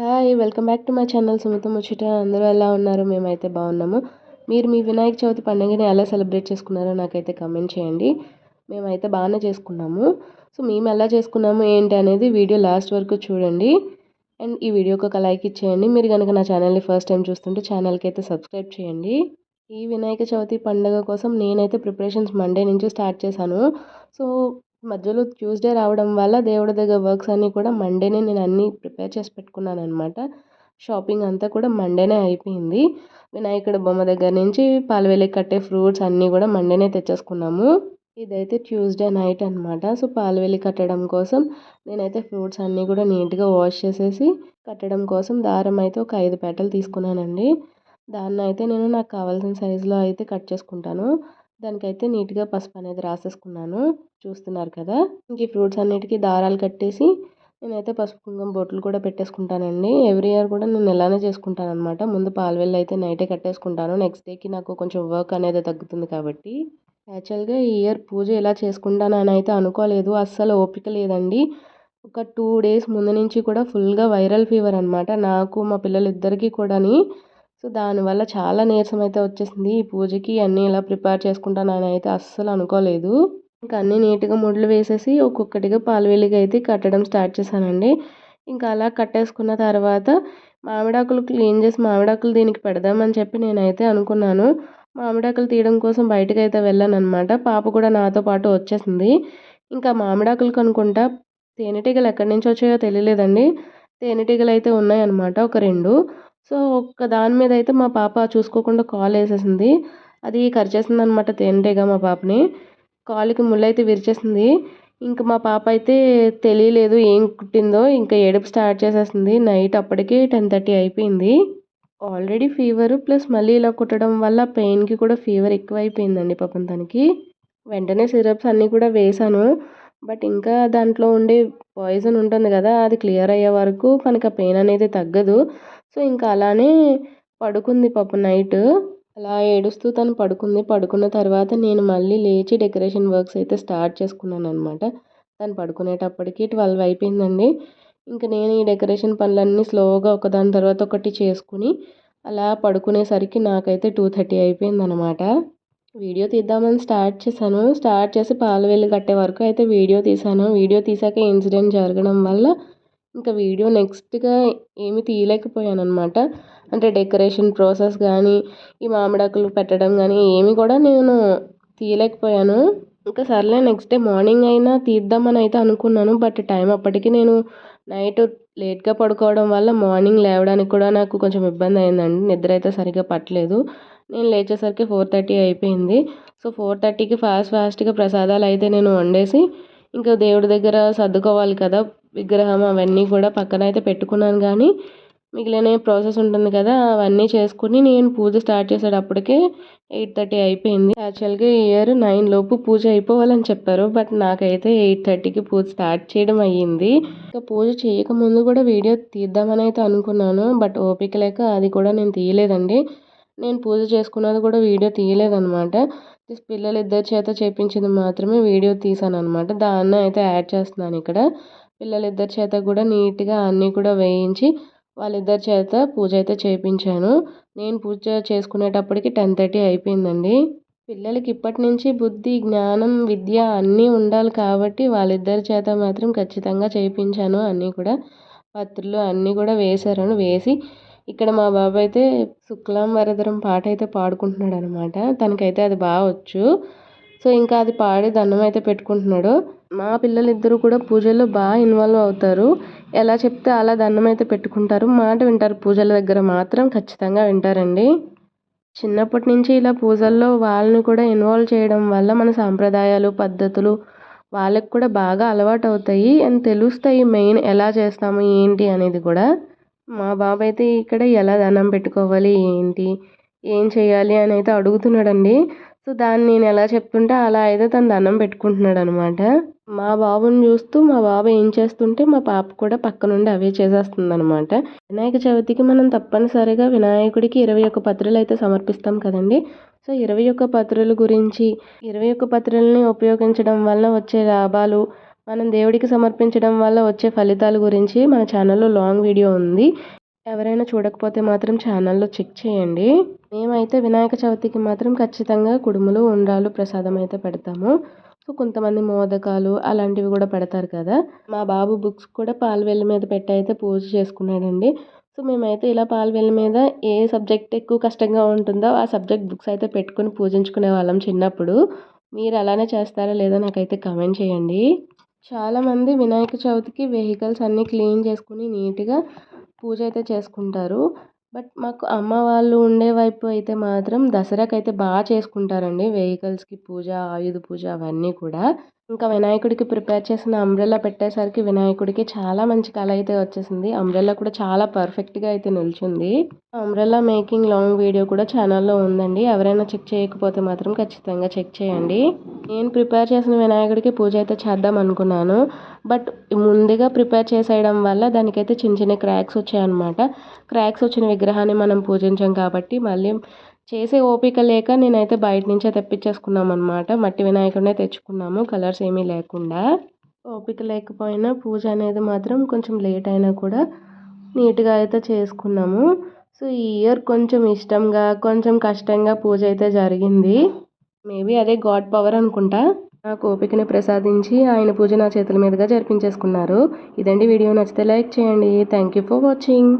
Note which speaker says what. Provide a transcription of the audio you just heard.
Speaker 1: Hi welcome back to my channel Sumitha ముచ్చట. అందరూ ఎలా ఉన్నారు? మేమైతే బాగున్నాము. మీరు మీ వినాయక చవితి పండుగని ఎలా సెలబ్రేట్ చేసుకున్నారో నాకైతే కమెంట్ చేయండి. మేమైతే బాగానే చేసుకున్నాము. సో మేము ఎలా చేసుకున్నాము ఏంటి అనేది వీడియో లాస్ట్ వరకు చూడండి. అండ్ ఈ వీడియోకి ఒక లైక్ ఇచ్చేయండి. మీరు కనుక నా ఛానల్ని ఫస్ట్ టైం చూస్తుంటే ఛానల్కి అయితే సబ్స్క్రైబ్ చేయండి. ఈ వినాయక చవితి పండుగ కోసం నేనైతే ప్రిపరేషన్స్ మండే నుంచి స్టార్ట్ చేశాను. సో మధ్యలో ట్యూస్డే రావడం వల్ల దేవుడి దగ్గర వర్క్స్ అన్నీ కూడా మండేనే నేను అన్నీ ప్రిపేర్ చేసి పెట్టుకున్నాను అనమాట షాపింగ్ అంతా కూడా మండేనే అయిపోయింది. వినాయకుడి బొమ్మ దగ్గర నుంచి పాలవేలి కట్టే ఫ్రూట్స్ అన్నీ కూడా మండేనే తెచ్చేసుకున్నాము. ఇదైతే ట్యూస్డే నైట్ అనమాట సో పాలవెల్లి కట్టడం కోసం నేనైతే ఫ్రూట్స్ అన్నీ కూడా నీట్గా వాష్ చేసేసి కట్టడం కోసం దారం అయితే ఒక ఐదు పెట్టలు తీసుకున్నానండి. దాన్ని అయితే నేను నాకు కావాల్సిన సైజులో అయితే కట్ చేసుకుంటాను. దానికైతే నీట్గా పసుపు అనేది రాసేసుకున్నాను. చూస్తున్నారు కదా! ఇంక ఈ ఫ్రూట్స్ అన్నిటికీ దారాలు కట్టేసి నేనైతే పసుపు కుంకుమ బొట్లు కూడా పెట్టేసుకుంటానండి. ఎవ్రీ ఇయర్ కూడా నేను ఇలానే చేసుకుంటాను అనమాట ముందు పాలవెల్లు అయితే నైటే కట్టేసుకుంటాను. నెక్స్ట్ డేకి నాకు కొంచెం వర్క్ అనేది తగ్గుతుంది కాబట్టి. యాక్చువల్గా ఈ ఇయర్ పూజ ఎలా చేసుకుంటానని అయితే అనుకోలేదు. అస్సలు ఓపిక లేదండి. ఒక టూ డేస్ ముందు నుంచి కూడా ఫుల్గా వైరల్ ఫీవర్ అనమాట నాకు మా పిల్లలిద్దరికీ కూడాని సో దానివల్ల చాలా నీరసం అయితే వచ్చేసింది. ఈ పూజకి అన్నీ ఇలా ప్రిపేర్ చేసుకుంటానని అయితే అస్సలు అనుకోలేదు. ఇంకా అన్నీ నీట్గా ముడ్లు వేసేసి ఒక్కొక్కటిగా పాలవేలిగా అయితే కట్టడం స్టార్ట్ చేశానండి. ఇంకా అలా కట్టేసుకున్న తర్వాత మామిడాకులు క్లీన్ చేసి మామిడాకులు దీనికి పెడదామని చెప్పి నేనైతే అనుకున్నాను. మామిడాకులు తీయడం కోసం బయటకు అయితే వెళ్ళాను అనమాట పాప కూడా నాతో పాటు వచ్చేసింది. ఇంకా మామిడాకులు కనుకుంటా తేనెటీగలు ఎక్కడి నుంచి వచ్చాయో తెలియలేదండి. తేనెటీగలు అయితే ఉన్నాయన్నమాట ఒక రెండు. సో ఒక్క దాని మీద అయితే మా పాప చూసుకోకుండా కాల్ వేసేసింది. అది కరిచేసింది అనమాట తేనెటీగ మా పాపని. కాలుకి ముళ్ళైతే విరిచేసింది. ఇంకా మా పాప అయితే తెలియలేదు ఏం కుట్టిందో ఇంకా ఏడుపు స్టార్ట్ చేసేసింది. నైట్ అప్పటికి టెన్ థర్టీ అయిపోయింది. ఆల్రెడీ ఫీవర్ ప్లస్ మళ్ళీ ఇలా కుట్టడం వల్ల పెయిన్కి కూడా ఫీవర్ ఎక్కువ అయిపోయిందండి పాపం తనకి. వెంటనే సిరప్స్ అన్నీ కూడా వేశాను. బట్ ఇంకా దాంట్లో ఉండే పాయిజన్ ఉంటుంది కదా అది క్లియర్ అయ్యే వరకు మనకి ఆ పెయిన్ అనేది తగ్గదు. సో ఇంకా అలానే పడుకుంది పాప నైట్. అలా ఏడుస్తూ తను పడుకుంది. పడుకున్న తర్వాత నేను మళ్ళీ లేచి డెకరేషన్ వర్క్స్ అయితే స్టార్ట్ చేసుకున్నాను అనమాట తను పడుకునేటప్పటికి ట్వెల్వ్ అయిపోయిందండి. ఇంకా నేను ఈ డెకరేషన్ పనులన్నీ స్లోగా ఒకదాని తర్వాత ఒకటి చేసుకుని అలా పడుకునేసరికి నాకైతే టూ థర్టీ అయిపోయింది అనమాట వీడియో తీద్దామని స్టార్ట్ చేశాను. స్టార్ట్ చేసి పాలు వెళ్ళి కట్టే వరకు అయితే వీడియో తీశాను. వీడియో తీసాక ఇన్సిడెంట్ జరగడం వల్ల ఇంకా వీడియో నెక్స్ట్గా ఏమి తీయలేకపోయాను అనమాట అంటే డెకరేషన్ ప్రాసెస్ కానీ ఈ మామిడాకులు పెట్టడం కానీ ఏమి కూడా నేను తీయలేకపోయాను. ఇంకా సర్లే నెక్స్ట్ డే మార్నింగ్ అయినా తీద్దామని అయితే అనుకున్నాను. బట్ టైం అప్పటికి నేను నైట్ లేట్గా పడుకోవడం వల్ల మార్నింగ్ లేవడానికి కూడా నాకు కొంచెం ఇబ్బంది అయిందండి. నిద్ర అయితే సరిగ్గా పట్టలేదు. నేను లేచేసరికి ఫోర్ థర్టీ అయిపోయింది. సో ఫోర్ థర్టీకి ఫాస్ట్ ఫాస్ట్గా ప్రసాదాలు అయితే నేను వండేసి ఇంకా దేవుడి దగ్గర సర్దుకోవాలి కదా. విగ్రహం అవన్నీ కూడా పక్కన అయితే పెట్టుకున్నాను కానీ మిగిలిన ప్రాసెస్ ఉంటుంది కదా అవన్నీ చేసుకుని నేను పూజ స్టార్ట్ చేసేటప్పటికే ఎయిట్ థర్టీ అయిపోయింది. యాక్చువల్గా ఈ ఇయర్ నైన్ లోపు పూజ అయిపోవాలని చెప్పారు బట్ నాకైతే ఎయిట్ థర్టీకి పూజ స్టార్ట్ చేయడం అయ్యింది. ఇంకా పూజ చేయకముందు కూడా వీడియో తీద్దామని అయితే అనుకున్నాను బట్ ఓపిక లేక అది కూడా నేను తీయలేదండి. నేను పూజ చేసుకున్నది కూడా వీడియో తీయలేదనమాట జస్ట్ పిల్లలు ఇద్దరి చేత చేపించింది మాత్రమే వీడియో తీసాను అనమాట దాన్ని అయితే యాడ్ చేస్తున్నాను ఇక్కడ. పిల్లలిద్దరి చేత కూడా నీట్గా అన్నీ కూడా వేయించి వాళ్ళిద్దరి చేత పూజ అయితే చేయించాను నేను పూజ చేసుకునేటప్పటికి టెన్ థర్టీ అయిపోయిందండి. పిల్లలకి ఇప్పటి నుంచి బుద్ధి జ్ఞానం విద్య అన్నీ ఉండాలి కాబట్టి వాళ్ళిద్దరి చేత మాత్రం ఖచ్చితంగా చేయించాను అన్నీ కూడా. పత్రులు అన్నీ కూడా వేశాను వేసి ఇక్కడ మా బాబు అయితే శుక్లాం వరదరం పాట అయితే పాడుకుంటున్నాడు అనమాట తనకైతే అది బాగా వచ్చు. సో ఇంకా అది పాడి దండం అయితే పెట్టుకుంటున్నాడు. మా పిల్లలిద్దరూ కూడా పూజల్లో బాగా ఇన్వాల్వ్ అవుతారు. ఎలా చెప్తే అలా దండం అయితే పెట్టుకుంటారు. మాట వింటారు. పూజల దగ్గర మాత్రం ఖచ్చితంగా వింటారండి. చిన్నప్పటి నుంచి ఇలా పూజల్లో వాళ్ళని కూడా ఇన్వాల్వ్ చేయడం వల్ల మన సాంప్రదాయాలు పద్ధతులు వాళ్ళకి కూడా బాగా అలవాటు అవుతాయి అండ్ తెలుస్తాయి మెయిన్ ఎలా చేస్తాము ఏంటి అనేది కూడా. మా బాబు అయితే ఇక్కడ ఎలా దండం పెట్టుకోవాలి ఏంటి ఏం చేయాలి అని అయితే అడుగుతున్నాడండి. సో దాన్ని నేను ఎలా చెప్తుంటే అలా అయితే తను దండం పెట్టుకుంటున్నాడు అనమాట మా బాబుని చూస్తూ మా బాబు ఏం చేస్తుంటే మా పాప కూడా పక్క నుండి అవే చేసేస్తుంది అనమాట వినాయక చవితికి మనం తప్పనిసరిగా వినాయకుడికి ఇరవై ఒక్క పత్రులు అయితే సమర్పిస్తాం కదండి. సో ఇరవై ఒక్క పత్రుల గురించి ఇరవై ఒక్క పత్రులని ఉపయోగించడం వల్ల వచ్చే లాభాలు మనం దేవుడికి సమర్పించడం వల్ల వచ్చే ఫలితాల గురించి మన ఛానల్లో లాంగ్ వీడియో ఉంది. ఎవరైనా చూడకపోతే మాత్రం ఛానల్లో చెక్ చేయండి. మేమైతే వినాయక చవితికి మాత్రం ఖచ్చితంగా కుడుములు ఉండ్రాలు ప్రసాదం అయితే పెడతాము. సో కొంతమంది మోదకాలు అలాంటివి కూడా పెడతారు కదా. మా బాబు బుక్స్ కూడా పాలవెల్లి మీద పెట్టి అయితే పూజ చేసుకున్నాడండి. సో మేమైతే ఇలా పాలవెల్లి మీద ఏ సబ్జెక్ట్ ఎక్కువ కష్టంగా ఉంటుందో ఆ సబ్జెక్ట్ బుక్స్ అయితే పెట్టుకుని పూజించుకునే వాళ్ళం చిన్నప్పుడు. మీరు అలానే చేస్తారా లేదా నాకైతే కమెంట్ చేయండి. చాలామంది వినాయక చవితికి వెహికల్స్ అన్నీ క్లీన్ చేసుకుని నీట్గా పూజ అయితే చేసుకుంటారు. బట్ మాకు అమ్మ వాళ్ళు ఉండే వైపు అయితే మాత్రం దసరాకి అయితే బాగా చేసుకుంటారండి. వెహికల్స్కి పూజ ఆయుధ పూజ అవన్నీ కూడా. ఇంకా వినాయకుడికి ప్రిపేర్ చేసిన అంబ్రెల్లా పెట్టేసరికి వినాయకుడికి చాలా మంచి కళ అయితే వచ్చేసింది. అంబ్రెల్లా కూడా చాలా పర్ఫెక్ట్గా అయితే నిల్చుంది. అంబ్రెల్లా మేకింగ్ లాంగ్ వీడియో కూడా ఛానల్లో ఉందండి. ఎవరైనా చెక్ చేయకపోతే మాత్రం ఖచ్చితంగా చెక్ చేయండి. నేను ప్రిపేర్ చేసిన వినాయకుడికి పూజ అయితే చేద్దాం అనుకున్నాను. బట్ ముందుగా ప్రిపేర్ చేసేయడం వల్ల దానికైతే చిన్న చిన్న క్రాక్స్ వచ్చాయన్నమాట. క్రాక్స్ వచ్చిన విగ్రహాన్ని మనం పూజించాం కాబట్టి మళ్ళీ చేసే ఓపిక లేక నేనైతే బయట నుంచే తెప్పించేసుకున్నాం అనమాట మట్టి వినాయకుడినే తెచ్చుకున్నాము. కలర్స్ ఏమీ లేకుండా. ఓపిక లేకపోయినా పూజ అనేది మాత్రం కొంచెం లేట్ అయినా కూడా నీట్గా అయితే చేసుకున్నాము. సో ఈ ఇయర్ కొంచెం ఇష్టంగా కొంచెం కష్టంగా పూజ అయితే జరిగింది. మేబీ అదే గాడ్ పవర్ అనుకుంటా. నాకు ఓపికని ప్రసాదించి ఆయన పూజ నా చేతుల మీదుగా జరిపించేసుకున్నారు. ఇదండి వీడియో. నచ్చితే లైక్ చేయండి. Thank you for watching.